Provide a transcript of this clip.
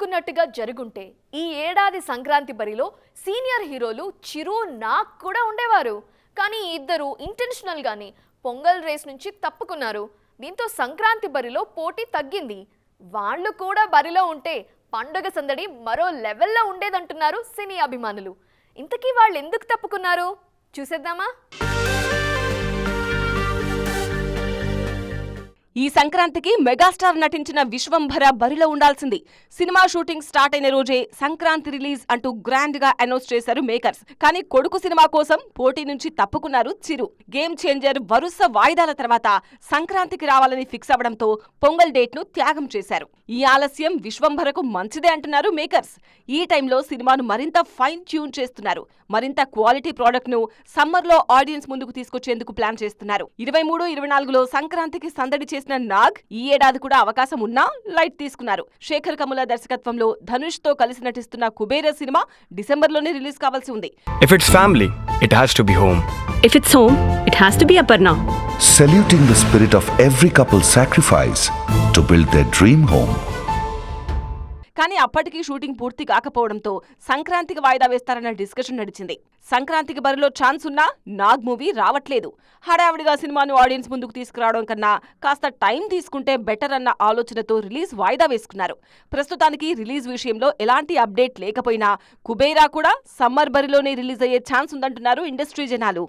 అనుకున్నట్టుగా జరుగుంటే ఈ ఏడాది సంక్రాంతి బరిలో సీనియర్ హీరోలు చిరు నాగ్ కూడా ఉండేవారు. కానీ ఇద్దరు ఇంటెన్షనల్గానే పొంగల్ రేస్ నుంచి తప్పుకున్నారు. దీంతో సంక్రాంతి బరిలో పోటీ తగ్గింది. వాళ్ళు కూడా బరిలో ఉంటే పండుగ సందడి మరో లెవెల్లో ఉండేదంటున్నారు సినీ అభిమానులు. ఇంతకీ వాళ్ళు ఎందుకు తప్పుకున్నారు? చూసేద్దామా? ఈ సంక్రాంతికి మెగాస్టార్ నటించిన విశ్వంభర బరిలో ఉండాల్సింది. సినిమా షూటింగ్ స్టార్ట్ అయిన రోజే సంక్రాంతి రిలీజ్ అంటూ గ్రాండ్గా అనౌన్స్ చేశారు మేకర్స్. కానీ కొడుకు సినిమా కోసం పోటీ నుంచి తప్పుకున్నారు చిరు. గేమ్ చేంజర్ వరుస వాయిదాల తర్వాత సంక్రాంతికి రావాలని ఫిక్స్ అవడంతో పొంగల్ డేట్ను త్యాగం చేశారు. ఈ ఆలస్యం విశ్వంభరకు మంచిదే అంటున్నారు మేకర్స్. ఈ టైంలో సినిమాను మరింత ఫైన్ ట్యూన్ చేస్తున్నారు. మరింత క్వాలిటీ ప్రోడక్ట్ను సమ్మర్లో ఆడియన్స్ ముందుకు తీసుకొచ్చేందుకు ప్లాన్ చేస్తున్నారు. ఇరవై మూడు ఇరవై నాలుగులో సంక్రాంతికి సందడి చేసిన కృష్ణ నాగ్ ఈ ఏడాది కూడా అవకాశం ఉన్నా లైట్ తీసుకున్నారు. శేఖర్ కముల దర్శకత్వంలో ధనుష్తో కలిసి నటిస్తున్న కుబేర సినిమా డిసెంబర్లోనే రిలీజ్ కావాల్సి ఉంది. If it's family it has to be home if it's home it saluting the spirit couple sacrifice to build dream home కానీ అప్పటికీ షూటింగ్ పూర్తి కాకపోవడంతో సంక్రాంతికి వాయిదా వేస్తారన్న డిస్కషన్ నడిచింది. సంక్రాంతికి బరిలో ఛాన్స్ ఉన్నా నాగ్ మూవీ రావట్లేదు. హడావిడిగా సినిమాను ఆడియన్స్ ముందుకు తీసుకురావడం కన్నా కాస్త టైం తీసుకుంటే బెటర్ అన్న ఆలోచనతో రిలీజ్ వాయిదా వేసుకున్నారు. ప్రస్తుతానికి రిలీజ్ విషయంలో ఎలాంటి అప్డేట్ లేకపోయినా కుబేరా కూడా సమ్మర్ బరిలోనే రిలీజ్ అయ్యే ఛాన్స్ ఉందంటున్నారు ఇండస్ట్రీ జనాలు.